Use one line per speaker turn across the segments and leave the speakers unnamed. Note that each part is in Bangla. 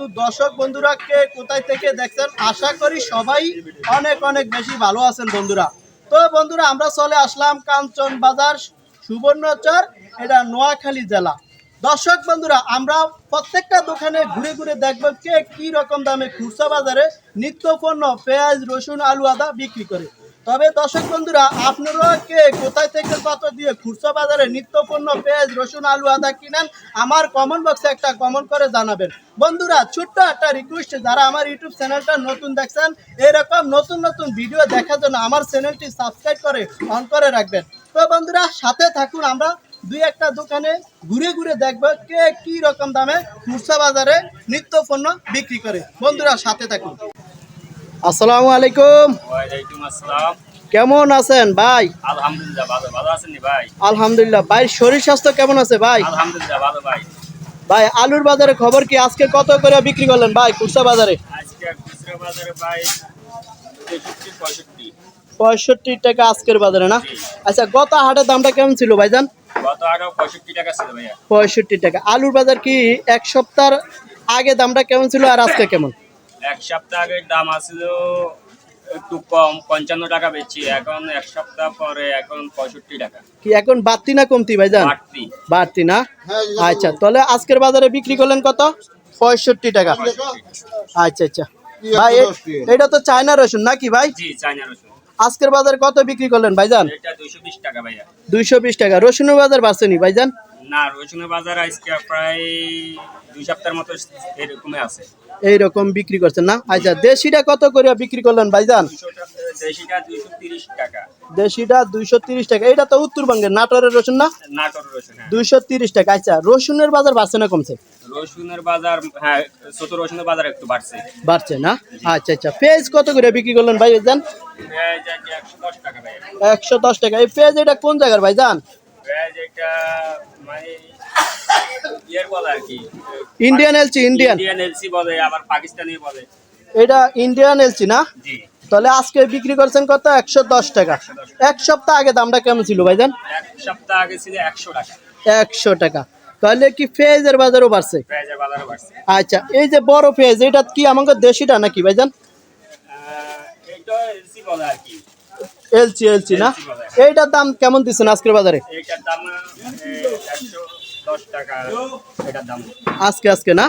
তো দর্শক বন্ধুরা, কে কোথায় থেকে দেখছেন, আশা করি সবাই অনেক অনেক বেশি ভালো আছেন বন্ধুরা। তো বন্ধুরা, আমরা চলে আসলাম কাঞ্চন বাজার সুবর্ণচর, এটা নোয়াখালী জেলা। দর্শক বন্ধুরা, আমরা প্রত্যেকটা দোকানে ঘুরে ঘুরে দেখব কে কি রকম দামে খুচরা বাজারে নিত্য পণ্য পেঁয়াজ, রসুন, আলু, আদা বিক্রি করে। তবে দর্শক বন্ধুরা, আপনারা কে কোথায় থেকে কত দিয়ে খুচরা বাজারে নিত্য পণ্য পেঁয়াজ, রসুন, আলু, আদা কিনেন, আমার কমেন্ট বক্সে একটা কমেন্ট করে জানাবেন। বন্ধুরা, ছোট্ট একটা রিকোয়েস্ট যারা আমার ইউটিউব চ্যানেলটা নতুন দেখছেন, এরকম নতুন নতুন ভিডিও দেখার জন্য আমার চ্যানেলটি সাবস্ক্রাইব করে অন করে রাখবেন। তো বন্ধুরা, সাথে থাকুন আমরা, দুই একটা দোকানে ঘুরে ঘুরে দেখব কে কি রকম দামে খুচরা বাজারে নিত্য পণ্য বিক্রি করে। বন্ধুরা, সাথে থাকুন। আসসালামু আলাইকুম।
আসসালাম।
কেমন আছেন ভাই?
আলহামদুলিল্লাহ ভালো ভালো আছেন ভাই?
আলহামদুলিল্লাহ। ভাই শরীর স্বাস্থ্য কেমন আছে ভাই?
আলহামদুলিল্লাহ ভালো ভাই।
ভাই আলুর বাজারে খবর কি? আজকে কত করে বিক্রি করলেন ভাই খুচরা বাজারে?
আজকে খুচরা বাজারে ভাই পঁয়ষট্টি
টাকা আজকের বাজারে না? আচ্ছা গত হাটের দামটা কেমন ছিল ভাইজান?
পঁয়ষট্টি টাকা
পঁয়ষট্টি টাকা। আলুর বাজার কি এক সপ্তাহ আগে দামটা কেমন ছিল আর আজকে কেমন?
এক সপ্তাহ আগের দাম আসছিল একটু কম পঞ্চান্ন টাকা বেচছি এখন এক সপ্তাহ পরে এখন পঁয়ষট্টি টাকা।
কি এখন বাড়তি না কমতি ভাইজান?
বাড়তি।
বাড়তি না? আচ্ছা তাহলে আজকের বাজারে বিক্রি করলেন কত? পঁয়ষট্টি টাকা। আচ্ছা আচ্ছা। ভাই এটা তো চায়না রসুন নাকি ভাই?
জি চাইনা রসুন।
আজকের বাজারে কত বিক্রি করলেন ভাইজান?
এটা দুইশো বিশ টাকা ভাইয়া।
দুইশো বিশ টাকা। রসুনের বাজার বাড়ছেনি ভাইজান?
না রসুনের বাজার আজকে প্রায় দুই সপ্তাহের মতো এরকমই আছে।
এইরকম বিক্রি করছেন না? আচ্ছা দেশিটা কত করে বিক্রি করলেন ভাইজান?
দেশিটা দুইশো তিরিশ টাকা।
দেশিটা দুইশো তিরিশ টাকা। এটা তো উত্তরবঙ্গের নাটোরের রসুন না?
নাটোর রসুন হ্যাঁ।
দুইশো তিরিশ টাকা। আচ্ছা রসুনের বাজার বাড়ছে না কমছে?
রসুনের বাজার হ্যাঁ ছোট রসুনের বাজার একটু বাড়ছে।
বাড়ছে না? আচ্ছা আচ্ছা। পেঁয়াজ কত করে বিক্রি করলেন ভাই ভাইজান
একশো দশ টাকা।
এই পেঁয়াজ এটা কোন জায়গার ভাইজান?
এটা মানে ইয়ের বলে আর কি
Indian LC Indian
Indian LC বলে আবার পাকিস্তানি বলে।
এটা ইন্ডিয়ান এলচি না?
জি।
তাহলে আজকে বিক্রি করছেন কত? একশো দশ টাকা। এক সপ্তাহ আগে দামটা কেমন ছিল ভাইজান?
এক সপ্তাহ আগে ছিল একশো টাকা।
একশো টাকা। তাহলে কি পেঁয়াজের বাজারও বাড়ছে?
পেঁয়াজের বাজারও বাড়ছে।
আচ্ছা এই যে বড় পেঁয়াজ এটা কি আমাকে দেশিটা নাকি ভাইজান
আহ, এইটা এলসি বলে আর কি
এলচি এলচি না? এইটার দাম কেমন দিচ্ছেন আজকের বাজারে?
এইটার দাম একশো দশ টাকা এটার দাম।
আজকে আজকে না?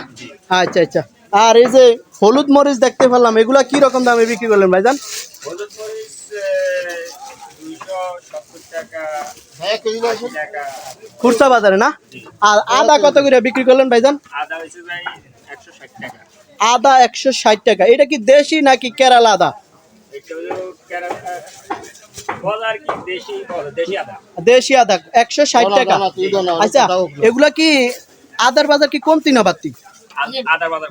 আচ্ছা আচ্ছা। আর এই যে হলুদ মরিচ দেখতে পেলাম এগুলা কি রকম দামে বিক্রি করলেন ভাইজান?
হলুদ মরিচ
খুরসা বাজারে না? আর আদা কত করে বিক্রি করলেন ভাইজান?
আদা ভাই একশো ষাট টাকা।
আদা একশো ষাট টাকা। এটা কি দেশি নাকি কেরালা আদা?
দেশি আদা।
একশো ষাট টাকা। আচ্ছা এগুলা কি আদার বাজার কি কমতি না বাড়তি?
আদ- আদার বাজার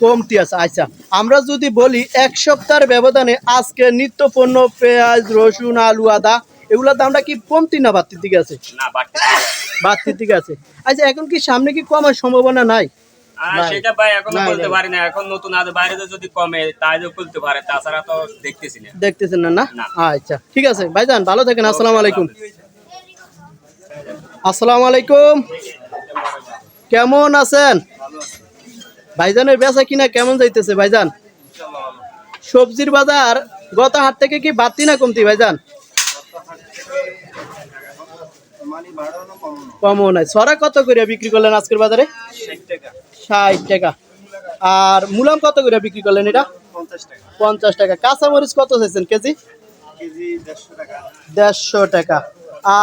কমতি আছে।
আচ্ছা। আমরা যদি বলি এক সপ্তাহের ব্যবধানে আজকে নিত্য পণ্য পেঁয়াজ রসুন আলু আদা এগুলোর দামটা কি কমতি না বাড়তির দিকে আছে। বাড়তির দিকে আছে। আচ্ছা এখন কি সামনে কি কমার সম্ভাবনা নাই?
আর সেটা ভাই এখনও বলতে পারি না। এখন নতুন আদা বাইরে যদি কমে বলতে পারে। তাছাড়া তো দেখতেছি না।
দেখতেছেন না না?
না।
আচ্ছা ঠিক আছে। ভাইজান ভালো থাকেন। আসসালামু আলাইকুম। আসসালামু আলাইকুম। কেমন আছেন? ভাইজানের বেচা কিনা কেমন যাইতেছে ভাইজান? সবজির বাজার গত হাট থেকে কি বাড়তি না কমতি ভাইজান? কমও নাই। সরা কত করে বিক্রি করলেন আজকের বাজারে? ষাট টাকা। আর মুলাম কত করে বিক্রি করলেন এটা? পঞ্চাশ টাকা। কাঁচামরিচ কত চাইছেন কেজি? দেড়শো টাকা।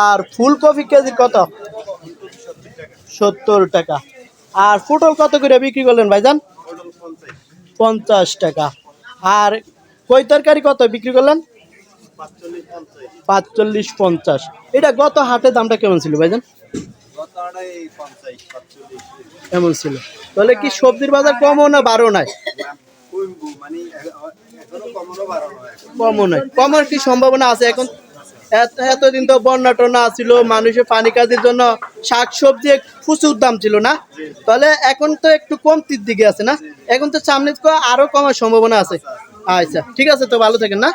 আর ফুলকপি কেজি কত? সত্তর টাকা। আর পটল কত করে বিক্রি করলেন ভাইজান? পঞ্চাশ টাকা। আর কই তরকারি কত বিক্রি করলেন? পাঁচচল্লিশ পঞ্চাশ। এটা গত হাটে দামটা কেমন ছিল ভাইজান? ছিল? তাহলে কি সবজির বাজার কমও না বারো নাই? কমও নাই। কমার কি সম্ভাবনা আছে এখন? এতদিন তো বন্যা টন্যা ছিল মানুষের পানি কাজের জন্য শাক সবজি প্রচুর দাম ছিল না? তাহলে এখন তো একটু কমতির দিকে আছে না? এখন তো সামনে আরও কমার সম্ভাবনা আছে। আচ্ছা ঠিক আছে তো ভালো থাকেন না।